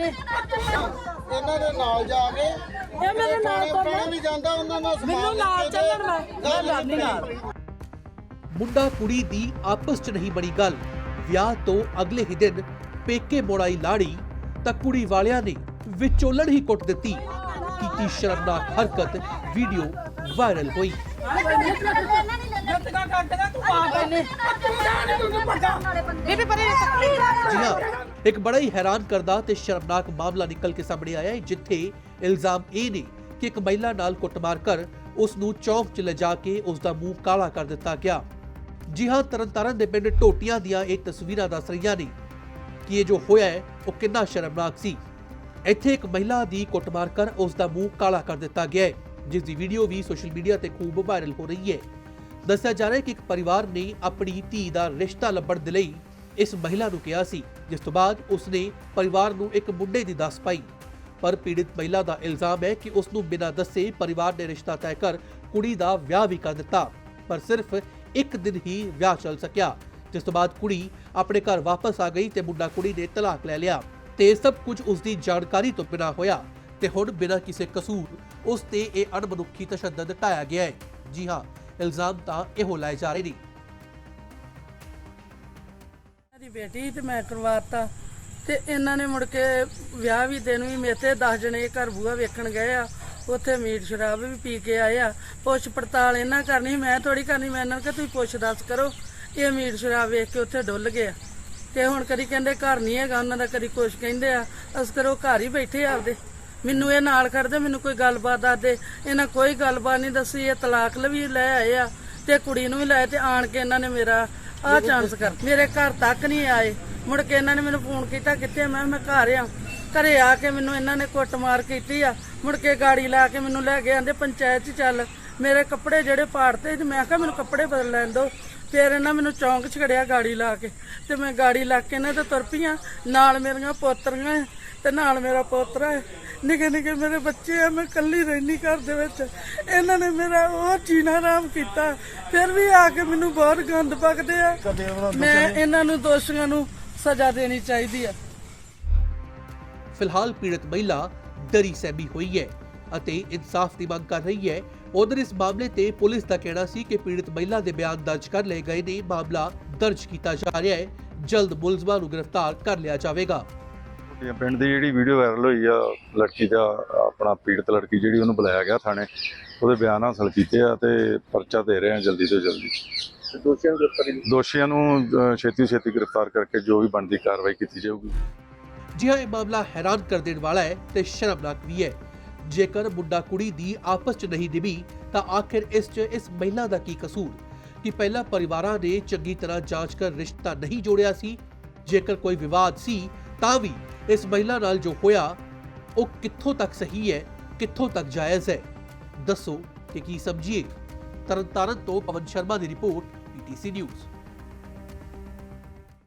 ਇਹਨਾਂ ਦੇ ਨਾਲ ਜਾ ਕੇ ਇਹ ਮੇਰੇ ਨਾਲ ਥਾਣੇ ਵੀ ਜਾਂਦਾ ਉਹਨਾਂ ਨਾਲ ਸਮਾਨ ਮੈਨੂੰ ਨਾਲ ਲੈ ਕੇ ਚੱਲਣ ਮੈਂ। ਮੈਂ ਜਾਂਦੀ ਨਾਲ। ਮੁੰਡਾ ਕੁੜੀ ਦੀ ਆਪਸ 'ਚ ਨਹੀਂ ਬਣੀ ਗੱਲ। ਵਿਆਹ ਤੋਂ ਅਗਲੇ ਹੀ ਦਿਨ ਪੇਕੇ ਮੋੜਾਈ ਲਾੜੀ ਤਾਂ ਕੁੜੀ ਵਾਲਿਆਂ ਨੇ ਵਿਚੋਲਣ ਹੀ ਕੁੱਟ ਦਿੱਤੀ। ਕੀਤੀ ਸ਼ਰਮਨਾਕ ਹਰਕਤ ਵੀਡੀਓ ਵਾਇਰਲ ਹੋਈ। ਜੱਟਗਾ ਕੱਟਗਾ ਤੂੰ ਆ ਪੈਨੇ ਬੀਬੀ ਪਰੇ ਜੀ ਹਾਂ ਇੱਕ ਬੜਾ ਹੀ ਹੈਰਾਨ ਕਰਦਾ ਤੇ ਸ਼ਰਮਨਾਕ ਮਾਮਲਾ ਨਿਕਲ ਕੇ ਸਾਹਮਣੇ ਆਇਆ ਹੈ, ਜਿੱਥੇ ਇਲਜ਼ਾਮ ਇਹ ਨੇ ਕਿ ਇੱਕ ਮਹਿਲਾ ਨਾਲ ਕੁੱਟਮਾਰ ਕਰ ਉਸ ਨੂੰ ਚੌਂਕ 'ਚ ਲਿਜਾ ਕੇ ਉਸ ਦਾ ਮੂੰਹ ਕਾਲਾ ਕਰ ਦਿੱਤਾ ਗਿਆ। ਜੀ ਹਾਂ, ਤਰਨਤਾਰਨ ਦੇ ਪਿੰਡ ਟੋਟੀਆਂ ਦੀਆਂ ਇਹ ਤਸਵੀਰਾਂ ਦੱਸ ਰਹੀਆਂ ਨੇ ਕਿ ਇਹ ਜੋ ਹੋਇਆ ਹੈ, ਉਹ ਕਿੰਨਾ ਸ਼ਰਮਨਾਕ ਸੀ। ਇੱਥੇ ਇੱਕ ਮਹਿਲਾ ਦੀ ਕੁੱਟਮਾਰ ਕਰ ਉਸ ਦਾ ਮੂੰਹ ਕਾਲਾ ਕਰ ਦਿੱਤਾ ਗਿਆ ਹੈ। ਜਿਸ ਦੀ ਵੀਡੀਓ ਵੀ ਸੋਸ਼ਲ ਮੀਡੀਆ ਤੇ ਖੂਬ ਵਾਇਰਲ ਹੋ ਰਹੀ ਹੈ। ਦੱਸਿਆ ਜਾ ਰਿਹਾ ਹੈ ਕਿ ਇੱਕ ਪਰਿਵਾਰ ਨੇ ਆਪਣੀ ਧੀ ਦਾ ਰਿਸ਼ਤਾ ਲੱਭਣ ਦੇ ਲਈ ਇਸ ਮਹਿਲਾ ਨੂੰ ਕਿਹਾ ਸੀ, ਜਿਸ ਤੋਂ ਬਾਅਦ ਉਸਨੇ ਪਰਿਵਾਰ ਨੂੰ ਇੱਕ ਮੁੰਡੇ ਦੀ ਦੱਸ ਪਾਈ। ਪਰ ਪੀੜਿਤ ਮਹਿਲਾ ਦਾ ਇਲਜ਼ਾਮ ਹੈ ਕਿ ਉਸ ਨੂੰ ਬਿਨਾਂ ਦੱਸੇ ਪਰਿਵਾਰ ਨੇ ਰਿਸ਼ਤਾ ਤੈਅ ਕਰ ਕੁੜੀ ਦਾ ਵਿਆਹ ਵੀ ਕਰ ਦਿੱਤਾ। ਪਰ ਸਿਰਫ ਇੱਕ ਦਿਨ ਹੀ ਵਿਆਹ ਚੱਲ ਸਕਿਆ, ਜਿਸ ਤੋਂ ਬਾਅਦ ਕੁੜੀ ਆਪਣੇ ਘਰ ਵਾਪਸ ਆ ਗਈ ਤੇ ਮੁੰਡਾ ਕੁੜੀ ਨੇ ਤਲਾਕ ਲੈ ਲਿਆ ਤੇ ਇਹ ਸਭ ਕੁਝ ਉਸ ਦੀ ਜਾਣਕਾਰੀ ਤੋਂ ਬਿਨਾਂ ਹੋਇਆ। ਤੇ ਹੁਣ ਬਿਨਾਂ ਕਿਸੇ ਕਸੂਰ ਉਸ ਤੇ ਇਹ ਅਣਮਨੁੱਖੀ ਤਸ਼ੱਦਦ ਢਾਇਆ ਗਿਆ ਹੈ। ਜੀ ਹਾਂ, ਇਲਜ਼ਾਮ ਤਾਂ ਇਹੋ ਲਾਏ ਜਾ ਰਹੇ ਨੇ। ਦੀ ਬੇਟੀ ਤੇ ਮੈਂ ਕਰਵਾਤਾ ਤੇ ਇਹਨਾਂ ਨੇ ਮੁੜ ਕੇ ਵਿਆਹ ਵੀ ਦਿਨ ਵੀ ਮੇਥੇ 10 ਜਣੇ ਘਰ ਬੂਆ ਵੇਖਣ ਗਏ ਆ। ਉੱਥੇ ਮੀਟ ਸ਼ਰਾਬ ਵੀ ਪੀ ਕੇ ਆਏ ਆ। ਪੁੱਛ ਪੜਤਾਲ ਇਹਨਾਂ ਕਰਨੀ, ਮੈਂ ਥੋੜੀ ਕਰਨੀ, ਮੈਂ ਇਹਨਾਂ ਨੂੰ ਕਿ ਤੁਸੀਂ ਪੁੱਛ ਦੱਸ ਕਰੋ। ਇਹ ਮੀਟ ਸ਼ਰਾਬ ਵੇਖ ਕੇ ਉੱਥੇ ਡੁੱਲ ਗਿਆ ਤੇ ਹੁਣ ਕਦੀ ਕਹਿੰਦੇ ਘਰ ਨਹੀਂ ਹੈਗਾ, ਉਹਨਾਂ ਦਾ ਕਦੀ ਕੁਛ ਕਹਿੰਦੇ ਆ। ਅਸ ਕਰੋ ਘਰ ਹੀ ਬੈਠੇ ਆਪਦੇ। ਮੈਨੂੰ ਇਹ ਨਾਲ ਖੜਦੇ ਮੈਨੂੰ ਕੋਈ ਗੱਲਬਾਤ ਦੱਸਦੇ ਇਹਨਾਂ ਕੋਈ ਗੱਲਬਾਤ ਨਹੀਂ ਦੱਸੀ ਇਹ ਤਲਾਕ ਵੀ ਲੈ ਆਏ ਆ ਤੇ ਕੁੜੀ ਨੂੰ ਵੀ ਲੈ ਤੇ ਆਣ ਕੇ ਇਹਨਾਂ ਨੇ ਮੇਰਾ ਆਹ ਚਾਂਸ ਕਰ ਮੇਰੇ ਘਰ ਤੱਕ ਨਹੀਂ ਆਏ। ਮੁੜ ਕੇ ਇਹਨਾਂ ਨੇ ਮੈਨੂੰ ਫੋਨ ਕੀਤਾ ਕਿੱਥੇ ਮੈਂ ਮੈਂ ਘਰ ਆ। ਘਰੇ ਆ ਕੇ ਮੈਨੂੰ ਇਹਨਾਂ ਨੇ ਕੁੱਟਮਾਰ ਕੀਤੀ ਆ। ਮੁੜ ਕੇ ਗਾੜੀ ਲਾ ਕੇ ਮੈਨੂੰ ਲੈ ਗਏ ਆਂਦੇ ਪੰਚਾਇਤ 'ਚ ਚੱਲ। ਮੇਰੇ ਕੱਪੜੇ ਜਿਹੜੇ ਪਾੜਤੇ ਤੇ ਮੈਂ ਕਿਹਾ ਮੈਨੂੰ ਕੱਪੜੇ ਬਦਲ ਲੈਣ ਦਿਓ। ਫਿਰ ਇਹਨਾਂ ਮੈਨੂੰ ਚੌਂਕ 'ਚ ਖੜਿਆ ਗਾੜੀ ਲਾ ਕੇ। ਤੇ ਮੈਂ ਗਾੜੀ ਲਾ ਕੇ ਇਹਨਾਂ ਤੇ ਤੁਰ ਪਈਆਂ ਨਾਲ ਮੇਰੀਆਂ ਪੋਤਰੀਆਂ ਤੇ ਨਾਲ ਮੇਰਾ ਪੋਤਰਾ ਹੈ ਨਿੱਕੇ ਨਿੱਕੇ ਮੇਰੇ ਬੱਚੇ ਆ ਮੈਂ ਇਕੱਲੀ ਰਹਿਣੀ ਘਰ ਦੇ ਵਿੱਚ। ਇਹਨਾਂ ਨੇ ਮੇਰਾ ਉਹ ਜੀਣਾ ਆਰਾਮ ਕੀਤਾ। ਫਿਰ ਵੀ ਆ ਕੇ ਮੈਨੂੰ ਬਹੁਤ ਗੰਦ ਪਕਦੇ ਆ। ਮੈਂ ਇਹਨਾਂ ਨੂੰ ਦੋਸ਼ੀਆਂ ਨੂੰ ਸਜ਼ਾ ਦੇਣੀ ਚਾਹੀਦੀ ਆ। ਫਿਲਹਾਲ ਪੀੜਤ ਮਹਿਲਾ ਡਰੀ ਸਹਿਮੀ ਹੋਈ ਹੈ। ਅਤੇ ਇਨਸਾਫ ਦੀ ਮੰਗ ਕਰ ਰਹੀ ਹੈ। ਉਧਰ ਇਸ ਮਾਮਲੇ ਤੇ ਪੁਲਿਸ ਦਾ ਕਹਿਣਾ ਸੀ ਕਿ ਪੀੜਤ ਮਹਿਲਾ ਦੇ ਬਿਆਨ ਦਰਜ ਕਰ ਲਏ ਗਏ ਨੇ। ਮਾਮਲਾ ਦਰਜ ਕੀਤਾ ਜਾ ਰਿਹਾ ਹੈ। ਜਲਦ ਮੁਲਜ਼ਮਾਂ ਨੂੰ ਗ੍ਰਿਫਤਾਰ ਕਰ ਲਿਆ ਜਾਵੇਗਾ। ਇਹ ਪਿੰਡ ਦੀ ਜਿਹੜੀ ਵੀਡੀਓ ਵਾਇਰਲ ਹੋਈ ਆ ਲੜਕੀ ਦਾ ਆਪਣਾ ਪੀੜਤ ਲੜਕੀ ਜਿਹੜੀ ਉਹਨੂੰ ਬੁਲਾਇਆ ਗਿਆ ਥਾਣੇ ਉਹਦੇ ਬਿਆਨ ਹਾਸਲ ਕੀਤੇ ਆ ਤੇ ਪਰਚਾ ਦੇ ਰਹੇ ਆ ਜਲਦੀ ਤੋਂ ਜਲਦੀ। ਦੋਸ਼ੀਆਂ ਨੂੰ ਗ੍ਰਿਫਤਾਰੀ ਦੋਸ਼ੀਆਂ ਨੂੰ ਛੇਤੀ ਛੇਤੀ ਗ੍ਰਿਫਤਾਰ ਕਰਕੇ ਜੋ ਵੀ ਬਣਦੀ ਕਾਰਵਾਈ ਕੀਤੀ ਜਾਊਗੀ। ਜੀ ਹਾਂ ਇਹ ਮਾਮਲਾ ਹੈਰਾਨ ਕਰ ਦੇਣ ਵਾਲਾ ਹੈ ਤੇ ਸ਼ਰਮਨਾਕ ਵੀ ਹੈ। ਜੇਕਰ ਮੁੰਡਾ ਕੁੜੀ ਦੀ ਆਪਸ 'ਚ ਨਹੀਂ ਨਿਭੀ ਤਾਂ ਆਖਿਰ ਇਸ 'ਚ ਇਸ ਮਹਿਲਾ ਦਾ ਕੀ ਕਸੂਰ? ਕਿ ਪਹਿਲਾਂ ਪਰਿਵਾਰਾਂ ਨੇ ਚੰਗੀ ਤਰ੍ਹਾਂ ਜਾਂਚ ਕਰ ਰਿਸ਼ਤਾ ਨਹੀਂ ਜੋੜਿਆ ਸੀ, ਜੇਕਰ ਕੋਈ ਵਿਵਾਦ ਸੀ, ਤਾਂ ਵੀ ਇਸ ਮਹਿਲਾ ਨਾਲ ਜੋ ਹੋਇਆ, ਉਹ ਕਿੱਥੋਂ ਤੱਕ ਸਹੀ ਹੈ, ਕਿੱਥੋਂ ਤੱਕ ਜਾਇਜ਼ ਹੈ? ਦੱਸੋ ਕਿ ਕੀ ਸਮਝੀਏ? ਤਰਨਤਾਰਨ ਤੋਂ ਪਵਨ ਸ਼ਰਮਾ ਦੀ ਰਿਪੋਰਟ ਪੀਟੀਸੀ ਨਿਊਜ਼।